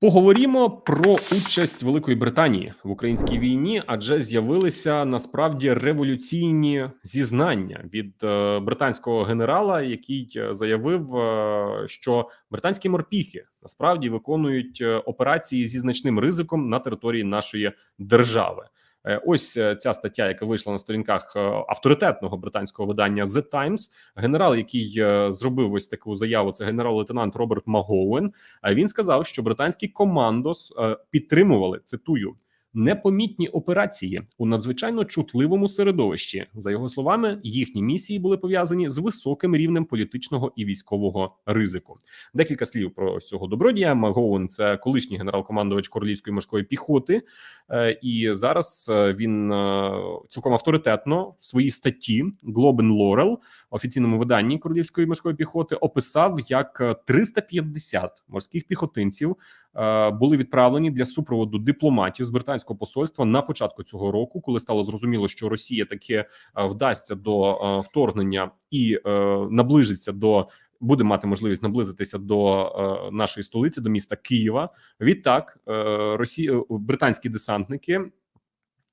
Поговоримо про участь Великої Британії в українській війні, адже з'явилися насправді революційні зізнання від е, британського генерала, який е, заявив, е, що британські морпіхи насправді виконують операції зі значним ризиком на території нашої держави. Е, Ось е, ця стаття, яка вийшла на сторінках е, авторитетного британського видання The Times. Генерал, який зробив ось таку заяву, це генерал-лейтенант Роберт Магоуен. Він сказав, що британський командос підтримували цитую. Непомітні операції у надзвичайно чутливому середовищі, за його словами, їхні місії були пов'язані з високим рівнем політичного і військового ризику. Декілька слів про цього добродія. Магоун це колишній генерал-командувач королівської морської піхоти, Е, і зараз е, він е, цілком авторитетно в своїй статті Глобен Лорел офіційному виданні королівської морської піхоти описав, як е, 350 морських піхотинців були відправлені для супроводу дипломатів з британського посольства на початку цього року, коли стало зрозуміло, що Росія таки е, вдасться до е, вторгнення і е, наближиться до. Буде мати можливість наблизитися до е, нашої столиці, до міста Києва. Відтак, е, Росія, британські десантники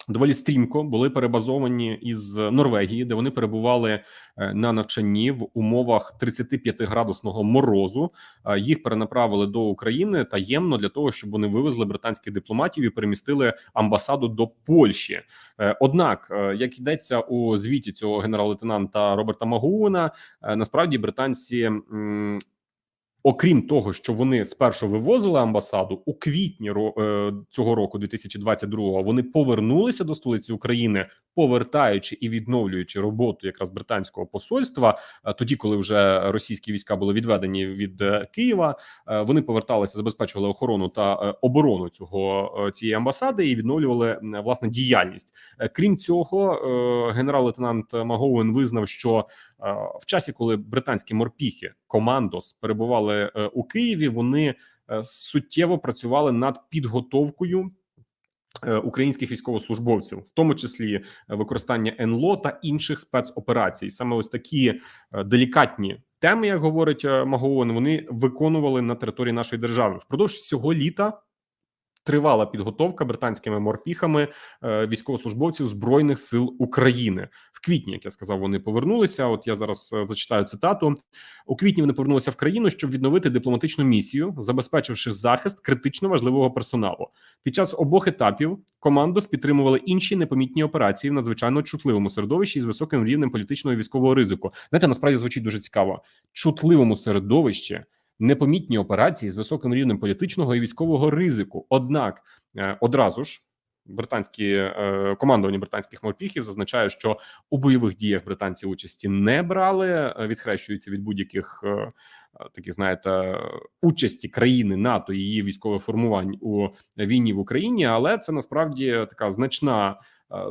доволі стрімко були перебазовані із Норвегії, де вони перебували е, на навчанні в умовах 35-градусного морозу. Е, Їх перенаправили до України таємно для того, щоб вони вивезли британських дипломатів і перемістили амбасаду до Польщі. Е, Однак, як йдеться у звіті цього генерал-лейтенанта Роберта Магуна, насправді британці. Окрім того, що вони спершу вивозили амбасаду у квітні е, цього року, 2022-го, вони повернулися до столиці України, повертаючи і відновлюючи роботу якраз британського посольства. е, Тоді, коли вже російські війська були відведені від е, Києва, вони поверталися, забезпечували охорону та оборону цього цієї амбасади і відновлювали власне діяльність. Крім цього, генерал-лейтенант Магоуен визнав, що в часі, коли британські морпіхи командос перебували е, у Києві, вони е, суттєво працювали над підготовкою. е, Українських військовослужбовців, в тому числі використання НЛО та інших спецоперацій, саме ось такі делікатні теми, як говорить е, вони виконували на території нашої держави впродовж цього літа. Тривала підготовка британськими морпіхами е, військовослужбовців збройних сил України в квітні. Як я сказав, вони повернулися. От я зараз е, зачитаю цитату. У квітні вони повернулися в країну, щоб відновити дипломатичну місію, забезпечивши захист критично важливого персоналу. Під час обох етапів командос підтримували інші непомітні операції в надзвичайно чутливому середовищі з високим рівнем політичного і військового ризику. Знаєте, насправді звучить дуже цікаво. Чутливому середовищі непомітні операції з високим рівнем політичного і військового ризику. Однак е, одразу ж. Британські е, командування британських морпіхів зазначає, що у бойових діях британці участі не брали, е, відхрещуються від будь-яких таких, знаєте, участі країни НАТО і її військових формувань у війні в Україні. Але це насправді така значна,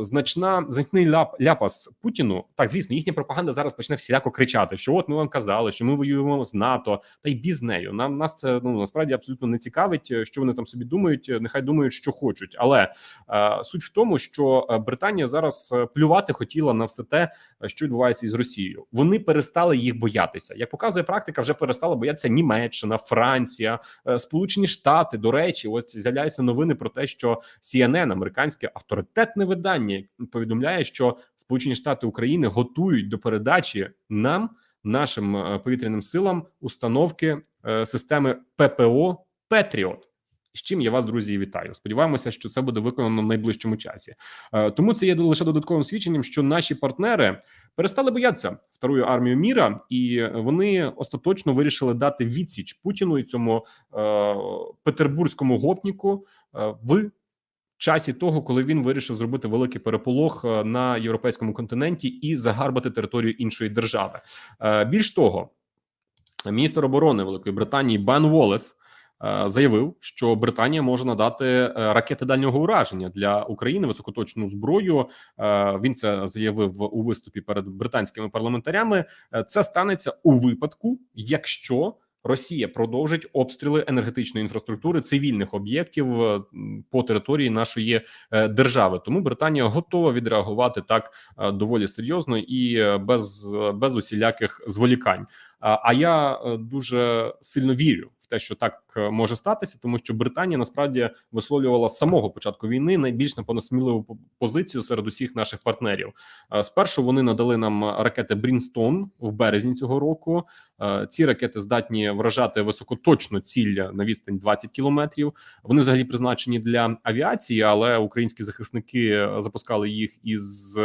значна значний ляп, ляпас Путіну. Так, звісно, їхня пропаганда зараз почне всіляко кричати, що от ми вам казали, що ми воюємо з НАТО, та й біз нею. Нам нас це ну насправді абсолютно не цікавить, е, що вони там собі думають. е, Нехай думають, що хочуть. Але е, суть в тому, що е, Британія зараз е, плювати хотіла на все те, е, що відбувається із Росією. Вони перестали їх боятися. Як показує практика, вже перестала боятися Німеччина, Франція, е, Сполучені Штати. До речі, от з'являються новини про те, що CNN, американське авторитетне видання, повідомляє, що Сполучені Штати України готують до передачі нам, нашим е, повітряним силам, установки е, системи ППО Петріот. З чим я вас, друзі, вітаю. Сподіваємося, що це буде виконано в найближчому часі. Е, Тому це є лише додатковим свідченням, що наші партнери перестали боятися второї армії міра, і вони остаточно вирішили дати відсіч Путіну і цьому е, петербурзькому гопніку в часі того, коли він вирішив зробити великий переполох е, на європейському континенті і загарбати територію іншої держави. Е, Більш того, міністр оборони Великої Британії Бен Волес е, заявив, що Британія може надати ракети дальнього ураження для України високоточну зброю. Він це заявив у виступі перед британськими парламентарями. Це станеться у випадку, якщо Росія продовжить обстріли енергетичної інфраструктури цивільних об'єктів е, по території нашої е, держави. Тому Британія готова відреагувати так е, доволі серйозно і без, без усіляких зволікань. А я дуже сильно вірю те, що так е, може статися, тому що Британія насправді висловлювала з самого початку війни найбільш напевно сміливу позицію серед усіх наших партнерів. Е, Спершу вони надали нам ракети Брінстон в березні цього року. Е, Ці ракети здатні вражати високоточну ціль на відстань 20 кілометрів. Вони взагалі призначені для авіації, але українські захисники запускали їх із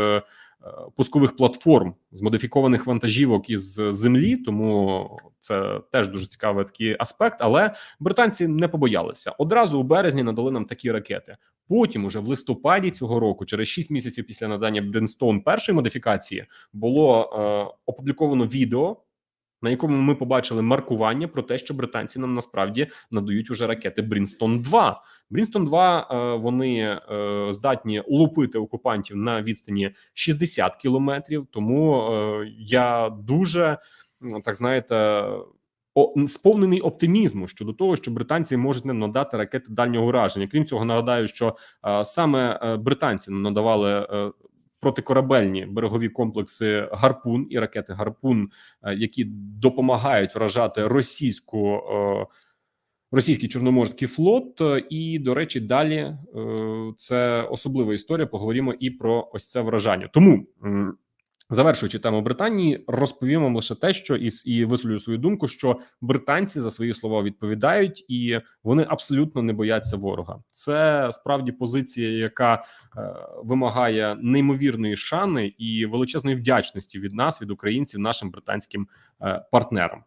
пускових платформ з модифікованих вантажівок із землі. Тому це теж дуже цікавий такий аспект. Але британці не побоялися. Одразу у березні надали нам такі ракети. Потім, уже в листопаді цього року, через 6 місяців після надання Бренстоун першої модифікації, було е, опубліковано відео. На якому ми побачили маркування про те, що британці нам насправді надають уже ракети Брінстон 2 Брінстон 2 е, вони е, здатні лупити окупантів на відстані 60 кілометрів. Тому е, я дуже ну, так знаєте. Сповнений оптимізму щодо того, що британці можуть нам надати ракети дальнього ураження. Крім цього, нагадаю, що е, саме е, британці надавали протикорабельні берегові комплекси Гарпун і ракети Гарпун, е, які допомагають вражати російську. Е, Російський чорноморський флот, Е, і до речі, далі це особлива історія. Поговоримо і про ось це вражання. Тому завершуючи тему Британії, розповім вам лише те, що і, і висловлю свою думку, що британці за свої слова відповідають, і вони абсолютно не бояться ворога. Це справді позиція, яка е, вимагає неймовірної шани і величезної вдячності від нас, від українців, нашим британським е, партнерам.